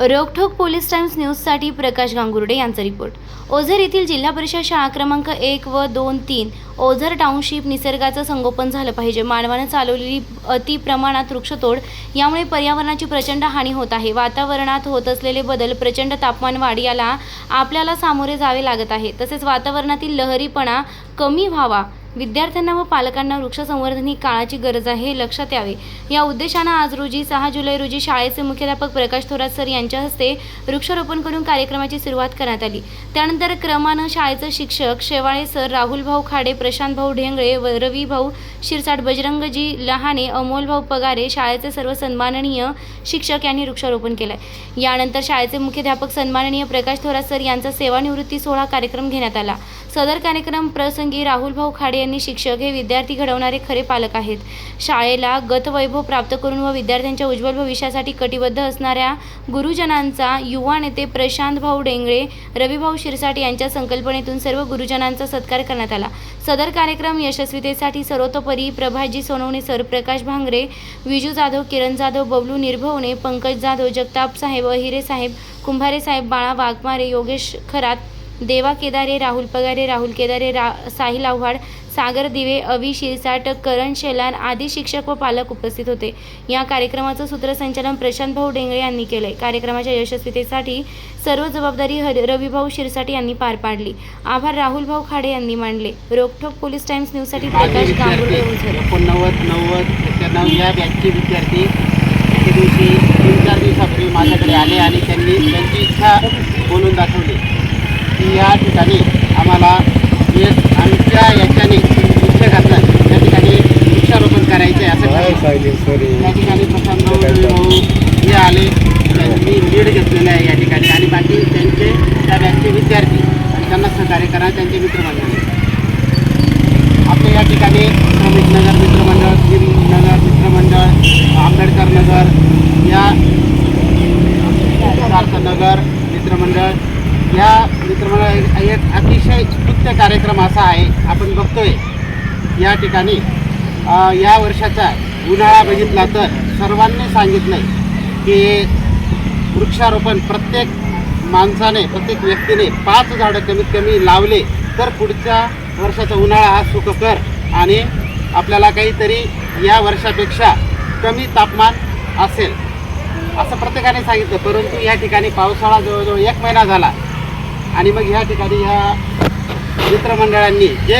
रोखोक police times न्यूजसाठी प्रकाश गांगुर्डे यांचा report. Ozar येथील जिल्हा परिषद शाळा क्रमांक एक व दोन तीन ओझर टाउनशिप निसर्गाचं संगोपन झालं पाहिजे. मानवानं चालवलेली अति प्रमाणात वृक्षतोड यामुळे पर्यावरणाची प्रचंड हानी होत आहे. वातावरणात होत असलेले बदल प्रचंड तापमान वाढ याला आपल्याला सामोरे जावे लागत आहे. तसेच वातावरणातील लहरीपणा कमी व्हावा. विद्यार्थ्यांना व पालकांना वृक्षसंवर्धन ही काळाची गरज आहे हे लक्षात यावे. या उद्देशानं आज रोजी सहा जुलै रोजी शाळेचे मुख्याध्यापक प्रकाश थोरात सर यांच्या हस्ते वृक्षारोपण करून कार्यक्रमाची सुरुवात करण्यात आली. त्यानंतर क्रमानं शाळेचे शिक्षक शेवाळे सर राहुल भाऊ खाडे प्रशांत भाऊ ढेंगळे व रवी भाऊ शिरसाट बजरंगजी लहाने अमोल भाऊ पगारे शाळेचे सर्व सन्माननीय शिक्षक यांनी वृक्षारोपण केलं यानंतर शाळेचे मुख्याध्यापक सन्माननीय प्रकाश थोरात सर यांचा सेवानिवृत्ती सोहळा कार्यक्रम घेण्यात आला. सदर कार्यक्रम प्रसंगी राहुल भाऊ खाडे यांनी शिक्षक हे विद्यार्थी घडवणारे खरे पालक आहेत. शाळेला गतवैभव प्राप्त करून व विद्यार्थ्यांच्या उज्ज्वल भविष्यासाठी कटिबद्ध असणाऱ्या गुरुजनांचा युवा नेते प्रशांत भाऊ डेंगळे रविभाऊ शिरसाट यांच्या संकल्पनेतून सर्व गुरुजनांचा सत्कार करण्यात आला. सदर कार्यक्रम यशस्वीतेसाठी सर्वतोपरी प्रभाजी सोनवणे सर प्रकाश भांगरे विजू जाधव किरण जाधव बबलू निर्भवणे पंकज जाधव जगताप साहेब अहिरे साहेब कुंभारे साहेब बाळा वाघमारे योगेश खरात देवा केदारे राहुल पगारे राहुल केदारे रा साहिल आव्हाड सागर दिवे अवी शिरसाट करण शेलार आदी शिक्षक व पालक उपस्थित होते. या कार्यक्रमाचं सूत्रसंचालन प्रशांत भाऊ डेंगळे यांनी केलंय. कार्यक्रमाच्या यशस्वीतेसाठी सर्व जबाबदारी हर रविभाऊ शिरसाट यांनी पार पाडली. आभार राहुल भाऊ खाडे यांनी मांडले. रोकठोक पोलीस टाइम्स न्यूजसाठी प्रकाश गांगुर्डे एकोणनव्वद नव्वद एक्क्याण्णव या बॅचचे विद्यार्थी एके दिवशी तीन चार दिवसापूर्वी माझ्याकडे आले आणि त्यांनी त्यांची इच्छा बोलून दाखवली. की या ठिकाणी आम्हाला एक आमच्या याच्याने शिक्षकांना त्या ठिकाणी वृक्षारोपण करायचे आहे असं. या ठिकाणी प्रशांत भाऊ रवी भाऊ. हे आले. त्यांनी लीड घेतलेलं आहे या ठिकाणी. आणि बाकी त्यांचे त्या बॅचचे विद्यार्थी आणि त्यांना सहकार्य करा त्यांचे मित्रमंडळ आपल्या या ठिकाणी नगर मित्रमंडळ नगर मित्रमंडळ आंबेडकर नगर या नगर मित्रमंडळ या म्हणजे मित्र एक- एक अतिशय उत्कृष्ट कार्यक्रम असा आहे आपण बघतोय. या ठिकाणी या वर्षाचा उन्हाळा बघितला तर सर्वांनी सांगितलं की वृक्षारोपण प्रत्येक माणसाने प्रत्येक व्यक्तीने पाच झाडं कमीत कमी लावले तर पुढच्या वर्षाचा उन्हाळा हा सुखकर आणि आपल्याला काहीतरी या वर्षापेक्षा कमी तापमान असेल. असं प्रत्येकाने सांगितलं परंतु या ठिकाणी पावसाळा जवळजवळ एक महिना झाला. आणि मग ह्या ठिकाणी ह्या मित्रमंडळांनी जे